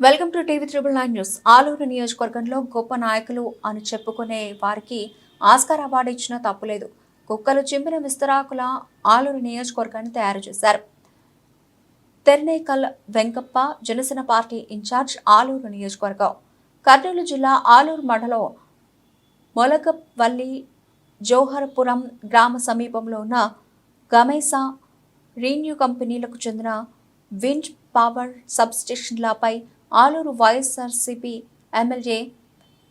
Welcome to TV triple nine news. Aluru నియోజకవర్గంలో గొప్ప నాయకులు అని చెప్పుకునే వారికి ఆస్కార్ అవార్డు ఇచ్చినా తప్పులేదు. కుక్కలు చింపిన విస్తరాకుల ఆలూరు నియోజకవర్గాన్ని తయారు చేశారు. తెర్నేకల్ వెంకప్ప జనసేన పార్టీ ఇన్ఛార్జ్ ఆలూరు నియోజకవర్గం. కర్నూలు జిల్లా ఆలూరు మండలం మొలకవల్లి జోహర్పురం గ్రామ సమీపంలో ఉన్న గమేసా రీన్యూ కంపెనీలకు చెందిన విండ్ పవర్ సబ్స్టేషన్లపై ఆలూరు వైఎస్ఆర్సీపీ ఎమ్మెల్యే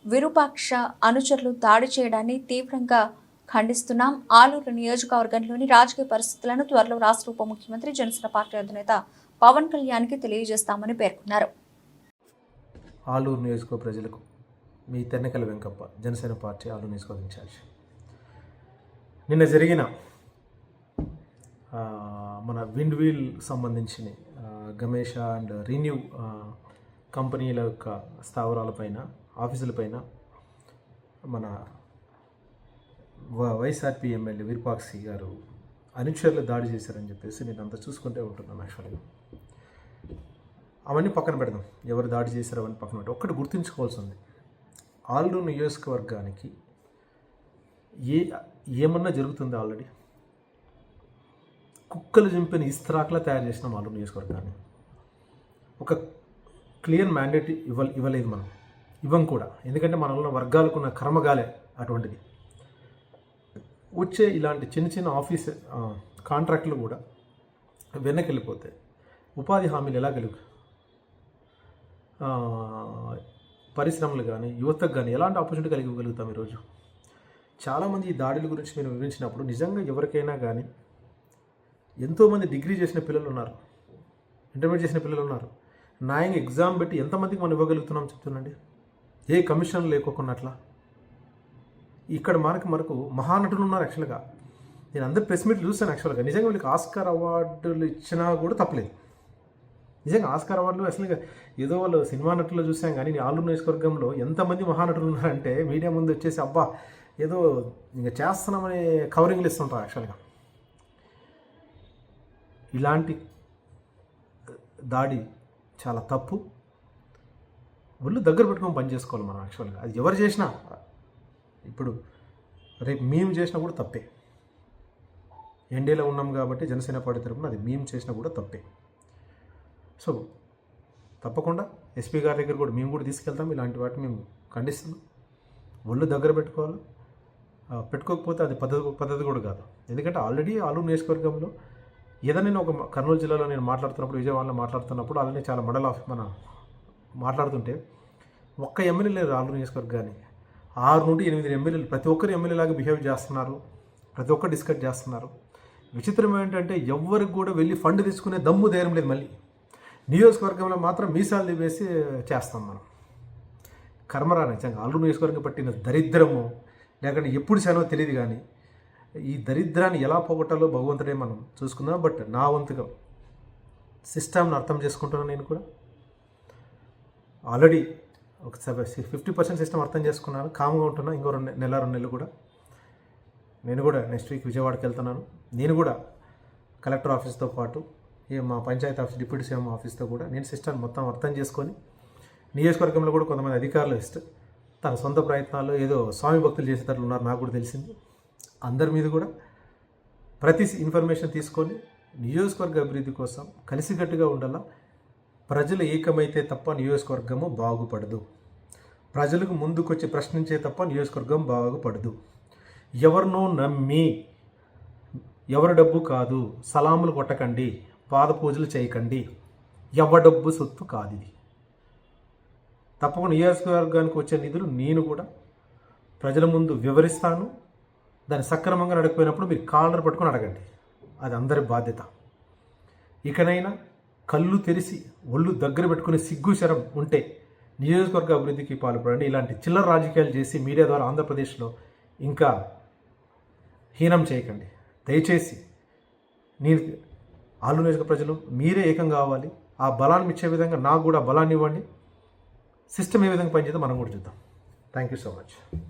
విరూపాక్ష అనుచరులు దాడి చేయడాన్ని తీవ్రంగా ఖండిస్తున్నాం. ఆలూరు నియోజకవర్గంలోని రాజకీయ పరిస్థితులను త్వరలో రాష్ట్ర ఉప ముఖ్యమంత్రి జనసేన పార్టీ అధినేత పవన్ కళ్యాణ్కి తెలియజేస్తామని పేర్కొన్నారు. ఆలూరు నియోజకవర్గ ప్రజలకు మీ తెన్నకల వెంకప్ప జనసేన పార్టీ ఆలూరు నియోజకవర్గ ఇన్ఛార్జ్. నిన్న జరిగిన మన విండ్ వీల్ సంబంధించిన గమేష అండ్ రీన్యూ కంపెనీల యొక్క స్థావరాలపైన ఆఫీసులపైన మన వ- ఎమ్మెల్యే విరూపాక్షి గారు అనుచరులు దాడి చేశారని చెప్పేసి నేను అంతా చూసుకుంటే ఉంటున్నాను యాక్చువల్గా అవన్నీ పక్కన పెడదాం. ఎవరు దాడి చేశారో అవన్నీ పక్కన పెడదాం. ఒక్కటి గుర్తుంచుకోవాల్సింది ఆల్రూ నియోజకవర్గానికి ఏ ఏమన్నా జరుగుతుంది ఆల్రెడీ కుక్కలు చంపిన ఇస్త్రాక్లా తయారు చేసిన ఆల్రూ నియోజకవర్గాన్ని. ఒక క్లియర్ మ్యాండేట్ ఇవ్వ ఇవ్వలేదు మనం. ఇవ్వం కూడా. ఎందుకంటే మనలో వర్గాలకున్న కర్మగాలే అటువంటిది. వచ్చే ఇలాంటి చిన్న చిన్న ఆఫీస్ కాంట్రాక్ట్లు కాంట్రాక్టులు కూడా వెనక్కి వెళ్ళిపోతాయి ఉపాధి హామీలు ఎలా కలుగు పరిశ్రమలు కానీ యువతకు కానీ ఎలాంటి ఆపర్చునిటీ కలిగగలుగుతాం ఈరోజు? చాలామంది ఈ దాడుల గురించి మీరు వివరించినప్పుడు నిజంగా ఎవరికైనా కానీ ఎంతోమంది డిగ్రీ చేసిన పిల్లలు ఉన్నారు ఇంటర్మీడియట్ చేసిన పిల్లలు ఉన్నారు న్యాయంగా ఎగ్జామ్ పెట్టి ఎంతమందికి మనం ఇవ్వగలుగుతున్నాం చెప్తున్నాండి ఏ కమిషన్ లేకోకున్నట్లా? ఇక్కడ మనకు మనకు మహానటులు ఉన్నారు యాక్చువల్గా నేను అందరు ప్రెస్ మీట్లు చూస్తాను యాక్చువల్గా నిజంగా వీళ్ళకి ఆస్కార్ అవార్డులు ఇచ్చినా కూడా తప్పలేదు. నిజంగా ఆస్కార్ అవార్డులు అసలు ఏదో వాళ్ళు సినిమా నటులు చూసాం కానీ నేను ఆలూరు నియోజకవర్గంలో ఎంతమంది మహానటులు ఉన్నారంటే మీడియా ముందు వచ్చేసి అబ్బా ఏదో ఇంకా చేస్తున్నామని కవరింగ్లు ఇస్తుంటారు యాక్చువల్గా ఇలాంటి దాడి చాలా తప్పు. ఒళ్ళు దగ్గర పెట్టుకొని పని చేసుకోవాలి మనం యాక్చువల్గా. అది ఎవరు చేసినా ఇప్పుడు రేపు మేము చేసినా కూడా తప్పే. ఎండేలో ఉన్నాం కాబట్టి జనసేన పార్టీ తరపున అది మేము చేసినా కూడా తప్పే. సో తప్పకుండా ఎస్పీ గారి దగ్గర కూడా మేము కూడా తీసుకెళ్తాం. ఇలాంటి వాటిని మేము ఖండిస్తున్నాం. ఒళ్ళు దగ్గర పెట్టుకోవాలి. పెట్టుకోకపోతే అది పద్ధతి పద్ధతి కూడా కాదు. ఎందుకంటే ఆల్రెడీ ఆలూరు నియోజకవర్గంలో ఏదైనా నేను ఒక కర్నూలు జిల్లాలో నేను మాట్లాడుతున్నప్పుడు విజయవాడలో మాట్లాడుతున్నప్పుడు అలానే చాలా మడల్ ఆఫ్- మన మాట్లాడుతుంటే ఒక్క ఎమ్మెల్యే లేరు ఆలూరు కానీ ఆరు నుండి ఎనిమిది ఎమ్మెల్యేలు ప్రతి ఒక్కరు ఎమ్మెల్యేలాగా బిహేవ్ చేస్తున్నారు ప్రతి ఒక్కరు డిస్కస్ చేస్తున్నారు. విచిత్రం ఏంటంటే ఎవ్వరికి కూడా వెళ్ళి ఫండ్ తీసుకునే దమ్ము ధైర్యం లేదు మళ్ళీ. నియోజకవర్గంలో మాత్రం మీసాలు దివేసి చేస్తాం మనం. కర్మరా నిజంగా ఆలూరు నియోజకవర్గం పట్టిన దరిద్రము లేకుంటే ఎప్పుడు చేనో తెలియదు కానీ ఈ దరిద్రాన్ని ఎలా పోగొట్టాలో భగవంతుడే మనం చూసుకుందాం. బట్ నా వంతుగా సిస్టమ్ని అర్థం చేసుకుంటున్నాను నేను కూడా. ఆల్రెడీ ఒక ఫిఫ్టీ పర్సెంట్ సిస్టమ్ అర్థం చేసుకున్నాను. కామ్గా ఉంటున్నా. ఇంకో రెండు నెల రెండు నెలలు కూడా. నేను కూడా నెక్స్ట్ వీక్ విజయవాడకి వెళ్తున్నాను. నేను కూడా కలెక్టర్ ఆఫీస్తో పాటు ఈ మా పంచాయతీ ఆఫీస్ డిప్యూటీ సీఎం ఆఫీస్తో కూడా నేను సిస్టమ్ మొత్తం అర్థం చేసుకొని నియోజకవర్గంలో కూడా కొంతమంది అధికారులు ఇష్ట తన సొంత ప్రయత్నాలు ఏదో స్వామి భక్తులు చేసేటట్లు ఉన్నారు. నాకు కూడా తెలిసింది. అందరి మీద కూడా ప్రతి ఇన్ఫర్మేషన్ తీసుకొని నియోజకవర్గ అభివృద్ధి కోసం కలిసికట్టుగా ఉండాలా? ప్రజలు ఏకమైతే తప్ప నియోజకవర్గము బాగుపడదు. ప్రజలకు ముందుకొచ్చి ప్రశ్నించే తప్ప నియోజకవర్గం బాగుపడదు. ఎవరినో నమ్మి ఎవరి డబ్బు కాదు సలాములు కొట్టకండి పాద పూజలు చేయకండి. ఎవరి డబ్బు సొత్తు కాదు ఇది తప్పకుండా నియోజకవర్గానికి వచ్చే నిధులు నేను కూడా ప్రజల ముందు వివరిస్తాను. దాన్ని సక్రమంగా నడకపోయినప్పుడు మీరు కాలర్ పట్టుకొని అడగండి. అది అందరి బాధ్యత. ఇకనైనా కళ్ళు తెరిచి ఒళ్ళు దగ్గర పెట్టుకునే సిగ్గు శరం ఉంటే నియోజకవర్గ అభివృద్ధికి పాల్పడండి. ఇలాంటి చిల్లర రాజకీయాలు చేసి మీడియా ద్వారా ఆంధ్రప్రదేశ్లో ఇంకా హీనం చేయకండి. దయచేసి నేను ఆలు నియోజక ప్రజలు మీరే ఏకం కావాలి. ఆ బలాన్ని ఇచ్చే విధంగా నాకు కూడా బలాన్ని ఇవ్వండి. సిస్టమ్ ఏ విధంగా పనిచేద్దాం మనం కూడా చూద్దాం. Thank you so much